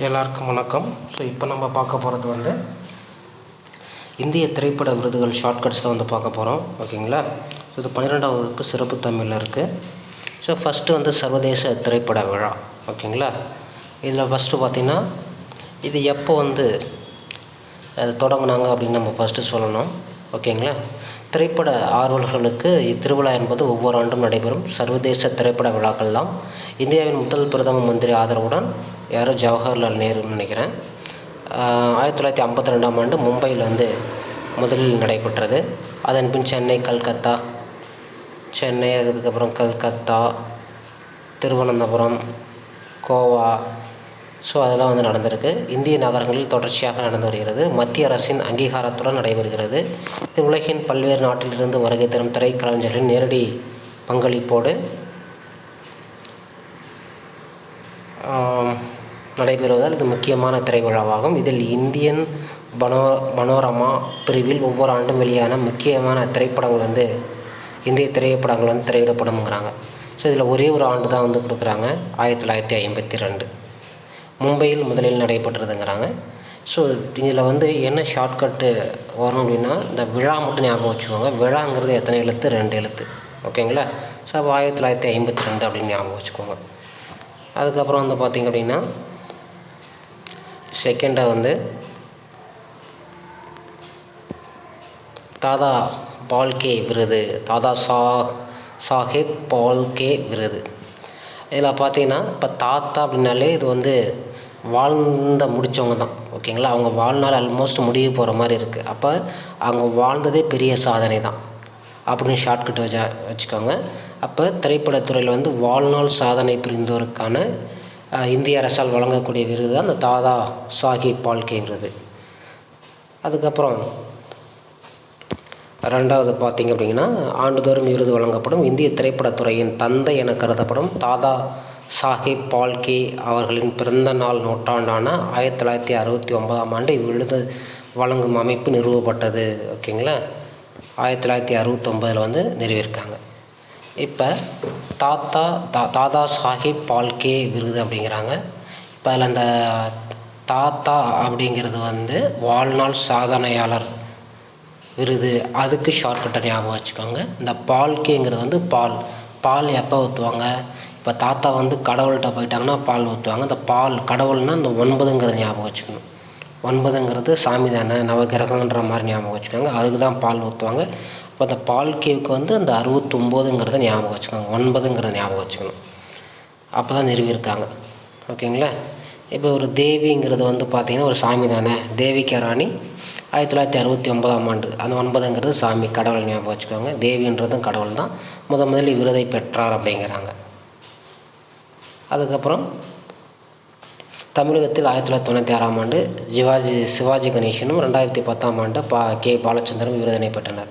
எல்லாருக்கும் வணக்கம். ஸோ இப்போ நம்ம பார்க்க போகிறது வந்து இந்திய திரைப்பட விருதுகள் ஷார்ட்கட்ஸ் தான் வந்து பார்க்க போகிறோம் ஓகேங்களா? இது பன்னிரெண்டாம் வகுப்பு சிறப்பு தமிழில் இருக்குது ஸோ ஃபஸ்ட்டு வந்து சர்வதேச திரைப்பட விழா. ஓகேங்களா? இதில் ஃபஸ்ட்டு பார்த்திங்கன்னா இது எப்போ வந்து தொடங்கினாங்க அப்படின்னு நம்ம ஃபஸ்ட்டு சொல்லணும். ஓகேங்களா? திரைப்பட ஆர்வலர்களுக்கு இத்திருவிழா என்பது ஒவ்வொரு ஆண்டும் நடைபெறும் சர்வதேச திரைப்பட விழாக்கள் தான் இந்தியாவின் முதல் பிரதம மந்திரி ஆதரவுடன் யாரும் ஜவஹர்லால் நேருன்னு நினைக்கிறேன். ஆயிரத்தி தொள்ளாயிரத்தி ஐம்பத்தி ரெண்டாம் ஆண்டு மும்பையில் வந்து முதலில் நடைபெற்றது. அதன் பின் சென்னை கல்கத்தா சென்னை அதுக்கப்புறம் கல்கத்தா திருவனந்தபுரம் கோவா. ஸோ அதெல்லாம் வந்து நடந்திருக்கு. இந்திய நகரங்களில் தொடர்ச்சியாக நடந்து வருகிறது. மத்திய அரசின் அங்கீகாரத்துடன் நடைபெறுகிறது. இது உலகின் பல்வேறு நாட்டிலிருந்து வருகை தரும் திரைக்கலைஞர்களின் நேரடி பங்களிப்போடு நடைபெறுவதால் இது முக்கியமான திரைவிழாவாகும். இதில் இந்தியன் பனோ பனோரமா பிரிவில் ஒவ்வொரு ஆண்டும் வெளியான முக்கியமான திரைப்படங்கள் வந்து இந்திய திரைப்படங்கள் வந்து திரையிடப்படும்ங்கிறாங்க. ஸோ இதில் ஒரே ஒரு ஆண்டு தான் வந்து கொடுக்குறாங்க. ஆயிரத்தி தொள்ளாயிரத்தி ஐம்பத்தி ரெண்டு. மும்பையில் முதலில் நடைபெற்றதுங்கிறாங்க. ஸோ இதில் வந்து என்ன ஷார்ட்கட்டு வரும் அப்படின்னா இந்த விழா மட்டும் ஞாபகம் வச்சுக்கோங்க. விழாங்கிறது எத்தனை எழுத்து? ரெண்டு எழுத்து. ஓகேங்களா ஸோ அப்போ ஆயிரத்தி தொள்ளாயிரத்தி ஐம்பத்தி ரெண்டு அப்படின்னு ஞாபகம் வச்சுக்கோங்க. அதுக்கப்புறம் வந்து பார்த்திங்க அப்படின்னா செகண்டாக வந்து தாதா பால்கே விருது தாதா சா சாஹேப் பால்கே விருது. இதில் பார்த்தீங்கன்னா இப்போ தாத்தா அப்படின்னாலே இது வந்து வாழ்ந்த முடித்தவங்க தான் ஓகேங்களா? அவங்க வாழ்நாள் ஆல்மோஸ்ட் முடிய போகிற மாதிரி இருக்குது அப்போ அவங்க வாழ்ந்ததே பெரிய சாதனை தான். அப்படின்னு ஷார்ட்கட் வச்சா வச்சுக்கோங்க. அப்போ திரைப்படத்துறையில் வந்து வாழ்நாள் சாதனை புரிந்தோருக்கான இந்திய அரசால் வழங்கக்கூடிய விருது தான் அந்த தாதா சாஹிப் பால்கே விருது அதுக்கப்புறம் ரெண்டாவது பார்த்தீங்க அப்படிங்கன்னா ஆண்டுதோறும் விருது வழங்கப்படும் இந்திய திரைப்படத்துறையின் தந்தை என கருதப்படும் தாதா சாஹிப் பால்கே அவர்களின் பிறந்த நாள் நூற்றாண்டான ஆயிரத்தி தொள்ளாயிரத்தி அறுபத்தி ஒன்பதாம் ஆண்டு இவ்விருது வழங்கும் அமைப்பு நிறுவப்பட்டது. ஓகேங்களா? ஆயிரத்தி தொள்ளாயிரத்தி அறுபத்தொம்பதில் வந்து நிறுவியிருக்காங்க. இப்போ தாத்தா தா தாதா சாஹிப் பால்கே விருது அப்படிங்கிறாங்க. இப்போ அதில் அந்த தாத்தா அப்படிங்கிறது வந்து வாழ்நாள் சாதனையாளர் விருது. அதுக்கு ஷார்ட்கட்டை ஞாபகம் வச்சுக்கோங்க. இந்த பால்கேங்கிறது வந்து பால். பால் எப்போ ஊற்றுவாங்க இப்போ தாத்தா வந்து கடவுள்கிட்ட போயிட்டாங்கன்னா பால் ஊற்றுவாங்க இந்த பால் கடவுள்னால் இந்த ஒன்பதுங்கிறத ஞாபகம் வச்சுக்கணும். ஒன்பதுங்கிறது சாமி தானே நவகிரகன்ற மாதிரி ஞாபகம் வச்சுக்கோங்க. அதுக்கு தான் பால் ஊற்றுவாங்க அப்போ அந்த பால் கேவுக்கு வந்து அந்த அறுபத்தொம்போதுங்கிறத ஞாபகம் வச்சுக்கோங்க. ஒன்பதுங்கிறத ஞாபகம் வச்சுக்கணும். அப்போ தான் நிறுவியிருக்காங்க. ஓகேங்களா? இப்போ ஒரு தேவிங்கிறது வந்து பார்த்திங்கன்னா ஒரு சாமி தானே தேவிகா ராணி ஆயிரத்தி தொள்ளாயிரத்தி அறுபத்தி ஒன்பதாம் ஆண்டு. அந்த ஒன்பதுங்கிறது சாமி கடவுள் ஞாபகம் வச்சுக்கோங்க. தேவின்றதும் கடவுள் தான். முத முதலில் விருதை பெற்றார் அப்படிங்கிறாங்க. அதுக்கப்புறம் தமிழகத்தில் ஆயிரத்தி தொள்ளாயிரத்தி தொண்ணூற்றி ஆறாம் ஆண்டு சிவாஜி சிவாஜி கணேசனும் ரெண்டாயிரத்தி பத்தாம் ஆண்டு பா கே. பாலச்சந்திரனும் விருதினை பெற்றனர்.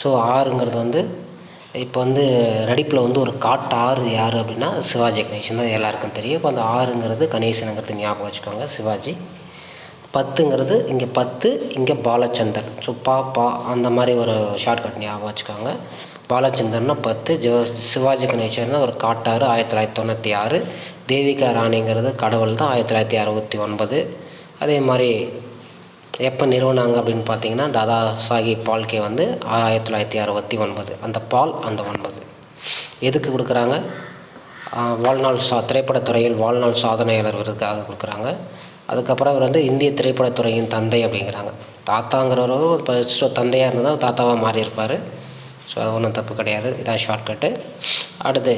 ஸோ ஆறுங்கிறது வந்து இப்போ வந்து நடிப்பில் வந்து ஒரு காட்டு ஆறு யார் அப்படின்னா சிவாஜி கணேசன் தான் எல்லாருக்கும் தெரியும். இப்போ அந்த ஆறுங்கிறது கணேசனுங்கிறது ஞாபகம் வச்சுக்கோங்க சிவாஜி. பத்துங்கிறது இங்கே பத்து இங்கே பாலச்சந்தர். ஸோ பா பா அந்த மாதிரி ஒரு ஷார்ட்கட் ஞாபகம் வச்சுக்கோங்க. பாலச்சந்தர்னா பத்து ஜிவ சிவாஜி கணேசன் தான் ஒரு காட்டாறு ஆயிரத்தி தொள்ளாயிரத்தி தொண்ணூற்றி ஆறு தேவிகா ராணிங்கிறது கடவுள் தான் ஆயிரத்தி தொள்ளாயிரத்தி அறுபத்தி ஒன்பது. அதே மாதிரி எப்போ நிறுவனாங்க அப்படின்னு பார்த்தீங்கன்னா தாதா சாஹிப் பால்கே வந்து ஆயிரத்தி தொள்ளாயிரத்தி அறுபத்தி ஒன்பது. அந்த பால் அந்த ஒன்பது. எதுக்கு கொடுக்குறாங்க? வாழ்நாள் சா திரைப்படத்துறையில் வாழ்நாள் சாதனையாளர் விருதுக்காக கொடுக்குறாங்க. அதுக்கப்புறம் அவர் வந்து இந்திய திரைப்படத்துறையின் தந்தை அப்படிங்கிறாங்க. தாத்தாங்கிறவரும் இப்போ தந்தையாக இருந்தால் தாத்தாவாக மாறியிருப்பார். ஸோ அது ஒன்றும் தப்பு கிடையாது. இதான் ஷார்ட்கட்டு அடுத்து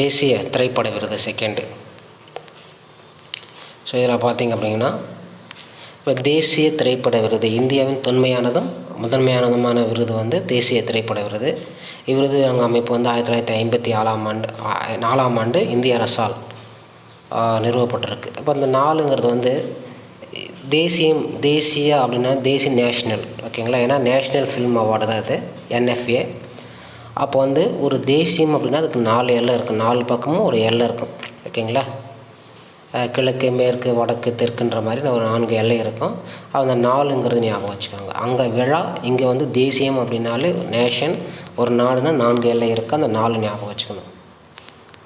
தேசிய திரைப்பட விருது செகண்டு ஸோ இதில் பார்த்தீங்க அப்படிங்கன்னா இப்போ தேசிய திரைப்பட விருது இந்தியாவின் தொன்மையானதும் முதன்மையானதுமான விருது வந்து தேசிய திரைப்பட விருது. இவ்விருது வழங்கும் அமைப்பு வந்து ஆயிரத்தி தொள்ளாயிரத்தி ஐம்பத்தி ஆறாம் ஆண்டு நாலாம் ஆண்டு இந்திய அரசால் நிறுவப்பட்டிருக்கு. இப்போ அந்த நாலுங்கிறது வந்து தேசியம் தேசிய அப்படின்னா தேசிய நேஷ்னல் ஓகேங்களா? ஏன்னா நேஷ்னல் ஃபிலிம் அவார்டு தான் இது என்எஃப்ஏ அப்போ வந்து ஒரு தேசியம் அப்படின்னா அதுக்கு நாலு எல்லை இருக்கும் நாலு பக்கமும் ஒரு எல்லை இருக்கும். ஓகேங்களா? கிழக்கு மேற்கு வடக்கு தெற்குன்ற மாதிரி ஒரு நான்கு எல்லை இருக்கும். அந்த நாலுங்கிறது ஞாபகம் வச்சுக்கோங்க. அங்கே விழா இங்கே வந்து தேசியம் அப்படின்னாலே நேஷன் ஒரு நாடுனா நான்கு எல்லை இருக்குது அந்த நாலு ஞாபகம் வச்சுக்கணும்.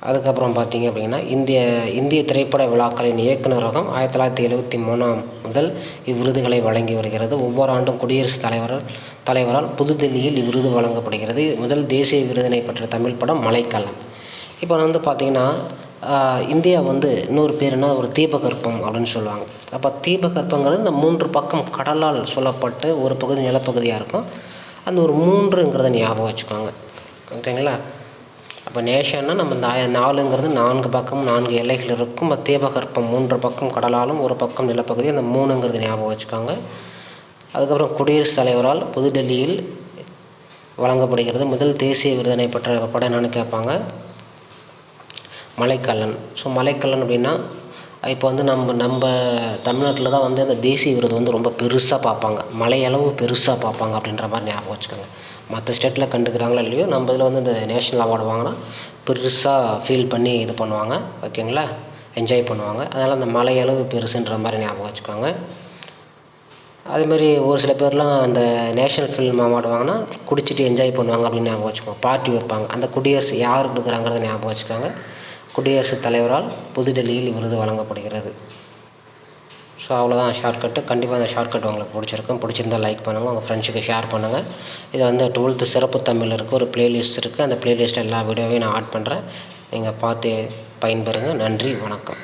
அதுக்கப்புறம் பார்த்தீங்க அப்படின்னா இந்திய இந்திய திரைப்பட விழாக்களின் இயக்குநரகம் ஆயிரத்தி தொள்ளாயிரத்தி எழுபத்தி மூணாம் முதல் இவ்விருதுகளை வழங்கி வருகிறது. ஒவ்வொரு ஆண்டும் குடியரசுத் தலைவர் தலைவரால் புதுதில்லியில் இவ்விருது வழங்கப்படுகிறது. முதல் தேசிய விருதினை பெற்ற தமிழ் படம் மலைக்கல்லன் இப்போ வந்து பார்த்திங்கன்னா இந்தியா வந்து இன்னொரு பேருனா ஒரு தீபகற்பம் அப்படின்னு சொல்லுவாங்க. அப்போ தீபகற்பங்கிறது இந்த மூன்று பக்கம் கடலால் சொல்லப்பட்டு ஒரு பகுதி நிலப்பகுதியாக இருக்கும். அந்த ஒரு மூன்றுங்கிறத ஞாபகம் வச்சுக்கோங்க. ஓகேங்களா? அப்போ நேஷன்னா நம்ம இந்த நாலுங்கிறது நான்கு பக்கம் நான்கு எல்லைகள் இருக்கும். தீபகற்பம் மூன்று பக்கம் கடலாலும் ஒரு பக்கம் நிலப்பகுதி. அந்த மூணுங்கிறது ஞாபகம் வச்சுக்கோங்க. அதுக்கப்புறம் குடியரசுத் தலைவரால் புதுடெல்லியில் வழங்கப்படுகிறது. முதல் தேசிய விருதினை பெற்ற படம் என்னன்னு கேட்பாங்க. மலைக்கல்லன். ஸோ மலைக்கல்லன் அப்படின்னா இப்போ வந்து நம்ம நம்ம தமிழ்நாட்டில் தான் வந்து அந்த தேசிய விருது வந்து ரொம்ப பெருசாக பார்ப்பாங்க. மலையளவு பெருசாக பார்ப்பாங்க அப்படின்ற மாதிரி ஞாபகம் வச்சுக்கோங்க. மற்ற ஸ்டேட்டில் கண்டுக்கிறாங்களோ இல்லையோ நம்ம இதில் வந்து இந்த நேஷ்னல் அவார்டு வாங்கினா பெருசாக ஃபீல் பண்ணி இது பண்ணுவாங்க. ஓகேங்களா? என்ஜாய் பண்ணுவாங்க. அதனால் அந்த மலையளவு பெருசுன்ற மாதிரி ஞாபகம் வச்சுக்கோங்க. அதேமாரி ஒரு சில பேர்லாம் அந்த நேஷ்னல் ஃபில்ம் அவார்டு வாங்கினா குடிச்சிட்டு என்ஜாய் பண்ணுவாங்க அப்படின்னு ஞாபகம் வச்சுக்கோங்க பார்ட்டி வைப்பாங்க. அந்த குடியரசு யார் கொடுக்குறாங்கிறத ஞாபகம் வச்சுக்கோங்க. குடியரசுத் தலைவரால் புதுடெல்லியில் விருது வழங்கப்படுகிறது. ஸோ அவ்வளோதான் ஷார்ட்கட்டு கண்டிப்பாக இந்த ஷார்ட்கட் உங்களுக்கு பிடிச்சிருக்கும். பிடிச்சிருந்தா லைக் பண்ணுங்கள் உங்கள் ஃப்ரெண்ட்ஸுக்கு ஷேர் பண்ணுங்கள் இது வந்து டுவெல்த்து சிறப்பு தமிழ் இருக்குது ஒரு ப்ளேலிஸ்ட் இருக்குது அந்த ப்ளேலிஸ்ட்டில் எல்லா வீடியோவையும் நான் ஆட் பண்ணுறேன் நீங்கள் பார்த்து பயன்பெறுங்க. நன்றி. வணக்கம்.